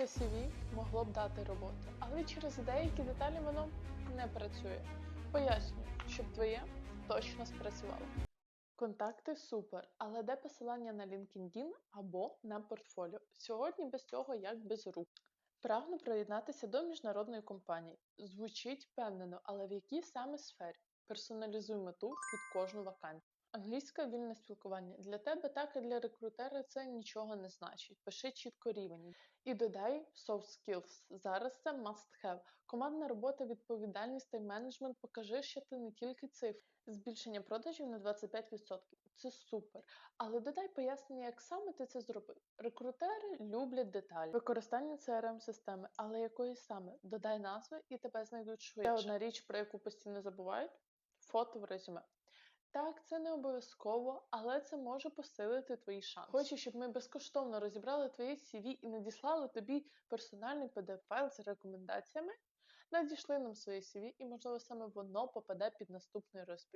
Коротке CV могло б дати роботу, але через деякі деталі воно не працює. Пояснюю, щоб твоє точно спрацювало. Контакти супер, але де посилання на LinkedIn або на портфоліо? Сьогодні без цього як без рук. Прагну приєднатися до міжнародної компанії. Звучить впевнено, але в якій саме сфері? Персоналізуй мету під кожну вакансію. Англійська вільне спілкування для тебе, так і для рекрутера це нічого не значить. Пиши чітко рівень. І додай soft skills. Зараз це must have. Командна робота, відповідальність та менеджмент покажи, що ти не тільки цифр. Збільшення продажів на 25%. Це супер. Але додай пояснення, як саме ти це зробив. Рекрутери люблять деталі. Використання crm системи але якої саме? Додай назви і тебе знайдуть швидше. Ще одна річ, про яку постійно забувають фото в резюме. Так, це не обов'язково, але це може посилити твої шанси. Хочу, щоб ми безкоштовно розібрали твоє CV і надіслали тобі персональний PDF-файл з рекомендаціями. Надійшли нам своє CV, і можливо саме воно попаде під наступний розпит.